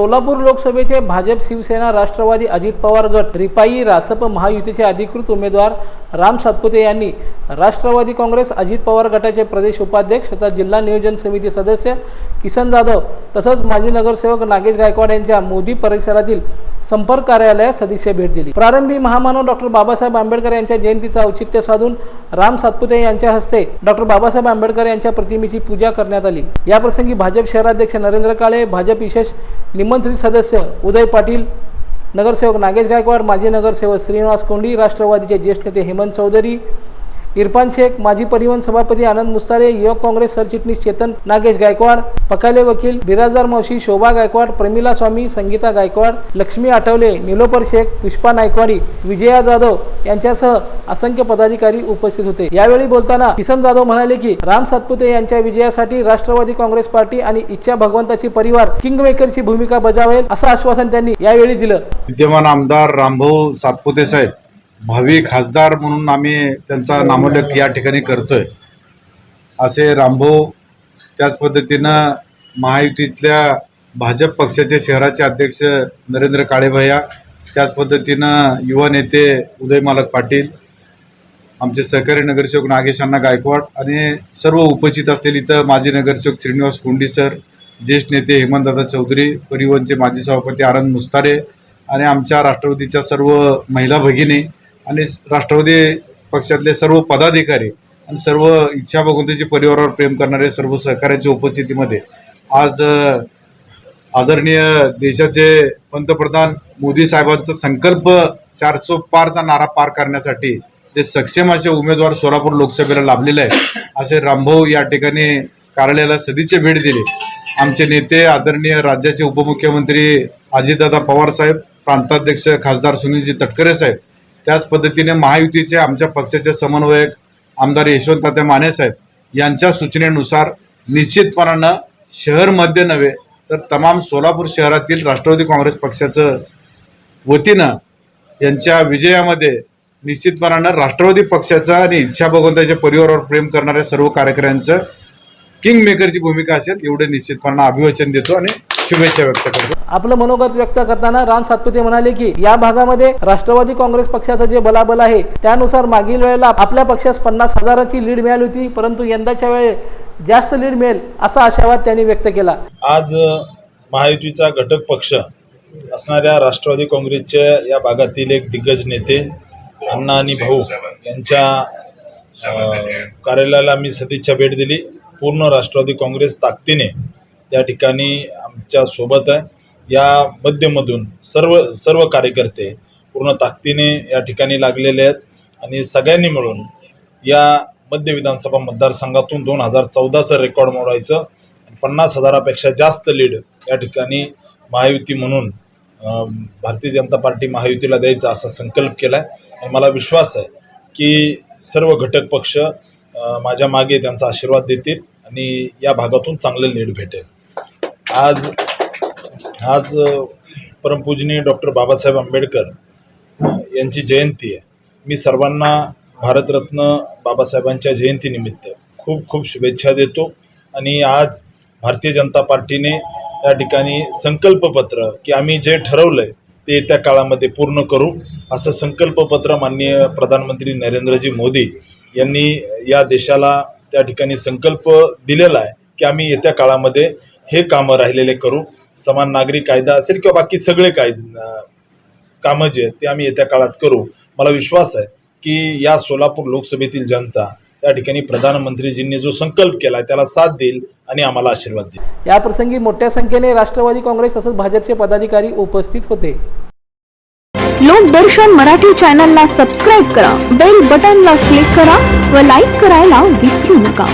सोलापूर लोकसभेचे भाजप शिवसेना राष्ट्रवादी अजित पवार गट रिपाई रासप महायुतीचे अधिकृत उमेदवार राम सातपुते यांनी राष्ट्रवादी काँग्रेस अजित पवार गटाचे प्रदेश उपाध्यक्ष तथा जिल्हा नियोजन समिती सदस्य किसन जाधव तसंच माजी नगरसेवक नागेश गायकवाड यांच्या मोदी परिसरातील संपर्क कार्यालयात सदस्य भेट दिली. प्रारंभी महामानव डॉक्टर बाबासाहेब आंबेडकर यांच्या जयंतीचं औचित्य साधून राम सातपुते यांच्या हस्ते डॉक्टर बाबासाहेब आंबेडकर यांच्या प्रतिमेची पूजा करण्यात आली. याप्रसंगी भाजप शहराध्यक्ष नरेंद्र काळे भाजप विशेष निमंत्रित सदस्य उदय पाटील नगरसेवक नागेश गायकवाड माजी नगरसेवक श्रीनिवास कोंडी राष्ट्रवादीचे ज्येष्ठ नेते हेमंत चौधरी इरफान शेख माजी परिवहन सभापती आनंद मुस्तारे युवक काँग्रेस सरचिटणीस चेतन नागेश गायकवाड पकाले वकील बिराजदार मावशी शोभा गायकवाड प्रमिला स्वामी संगीता गायकवाड लक्ष्मी आठवले निलोपर शेख पुष्पा नायकवाडी विजया जाधव यांच्यासह असंख्य पदाधिकारी उपस्थित होते. यावेळी बोलताना किसन जाधव म्हणाले की राम सातपुते यांच्या विजयासाठी राष्ट्रवादी काँग्रेस पार्टी आणि इच्छा भगवंताची परिवार किंगमेकरची भूमिका बजावेल असं आश्वासन त्यांनी यावेळी दिलं. विद्यमान आमदार रामभाऊ सातपुते साहेब भावी खासदार म्हणून आम्ही त्यांचा नामोल्लेख या ठिकाणी करतोय. असे रामभाऊ त्याच पद्धतीनं महायुतीतल्या भाजप पक्षाचे शहराचे अध्यक्ष नरेंद्र काळेभैया त्याच पद्धतीनं युवा नेते उदय मालक पाटील आमचे सहकारी नगरसेवक नागेशांना गायकवाड आणि सर्व उपस्थित असलेले इथं माजी नगरसेवक श्रीनिवास कोंडी सर ज्येष्ठ नेते हेमंतदादा चौधरी परिवहनचे माजी सभापती आनंद मुस्तारे आणि आमच्या राष्ट्रवादीच्या सर्व महिला भगिनी आणि राष्ट्रवादी पक्षातले सर्व पदाधिकारी आणि सर्व इच्छा भगवंताचे परिवारावर प्रेम करणारे सर्व सहकाऱ्यांच्या उपस्थितीमध्ये आज आदरणीय देशाचे पंतप्रधान मोदी साहेबांचा संकल्प चारसो पारचा नारा पार करण्यासाठी जे सक्षम असे उमेदवार सोलापूर लोकसभेला लाभलेले आहेत असे रामभाऊ या ठिकाणी कार्यालयाला सदिच्छा भेट दिली. आमचे नेते आदरणीय राज्याचे उपमुख्यमंत्री अजितदादा पवार साहेब प्रांताध्यक्ष खासदार सुनीलजी तटकरे साहेब त्याच पद्धतीने महायुतीचे आमच्या पक्षाचे समन्वयक आमदार यशवंत तात्या माने साहेब यांच्या सूचनेनुसार निश्चितपणानं शहरमध्ये नव्हे तर तमाम सोलापूर शहरातील राष्ट्रवादी काँग्रेस पक्षाचं वतीनं यांच्या विजयामध्ये निश्चितपणानं राष्ट्रवादी पक्षाचा आणि इच्छा भगवंताच्या परिवारावर प्रेम करणाऱ्या सर्व कार्यकर्त्यांचं किंग मेकरची भूमिका असेल एवढे निश्चितपणानं अभिवचन देतो आणि शुभेच्छा व्यक्त करतो. आपलं मनोगत व्यक्त करताना राम सातपुते म्हणाले की या भागामध्ये राष्ट्रवादी काँग्रेस पक्षाचं जे बलाबल आहे त्यानुसार मागील वेळेला आपल्या पक्षास पन्नास हजाराची लीड मिळाली होती परंतु यंदाच्या वेळे जास्त लीड मिळेल असा आशावाद त्यांनी व्यक्त केला. आज महायुतीचा घटक पक्ष असणाऱ्या राष्ट्रवादी काँग्रेसच्या या भागातील एक दिग्गज नेते अण्णा आणि भाऊ यांच्या कार्यालयाला मी सदिच्छा भेट दिली. पूर्ण राष्ट्रवादी काँग्रेस ताकदीने या ठिकाणी आमच्यासोबत आहे. या मध्यमधून सर्व सर्व कार्यकर्ते पूर्ण ताकदीने या ठिकाणी लागलेले आहेत. आणि सगळ्यांनी मिळून या मध्य विधानसभा मतदारसंघातून दोन हजार चौदाचं रेकॉर्ड मोडायचं पन्नास हजारापेक्षा जास्त लीड या ठिकाणी महायुती म्हणून भारतीय जनता पार्टी महायुतीला द्यायचा असा संकल्प केला आहे आणि मला विश्वास आहे की सर्व घटक पक्ष माझ्या मागे त्यांचा आशीर्वाद देतील आणि या भागातून चांगलं लीड भेटेल. आज आज परमपूजनीय डॉक्टर बाबासाहेब आंबेडकर यांची जयंती आहे. मी सर्वांना भारतरत्न बाबासाहेबांच्या जयंतीनिमित्त खूप खूप शुभेच्छा देतो आणि आज भारतीय जनता पार्टीने या ठिकाणी संकल्पपत्र की आम्ही जे ठरवलं आहे ते येत्या काळामध्ये पूर्ण करू. असं संकल्पपत्र माननीय प्रधानमंत्री नरेंद्रजी मोदी यांनी या देशाला त्या ठिकाणी संकल्प दिलेला आहे की आम्ही येत्या काळामध्ये हे कामं राहिलेले करू. समान नागरी कायदा असेल किंवा बाकी सगळे कायदे अं, कामं जे आहेत ते आम्ही येत्या काळात करू. मला विश्वास आहे की या सोलापूर लोकसभेतील जनता या ठिकाणी प्रधानमंत्रीजींनी जो संकल्प केला आहे त्याला साथ देईल आणि आम्हाला आशीर्वाद देईल. याप्रसंगी मोठ्या संख्येने राष्ट्रवादी काँग्रेस तसंच भाजपचे पदाधिकारी उपस्थित होते. लोकदर्शन मराठी चॅनलला सबस्क्राईब करा बेल बटनला क्लिक करा व लाईक करायला विसरू नका.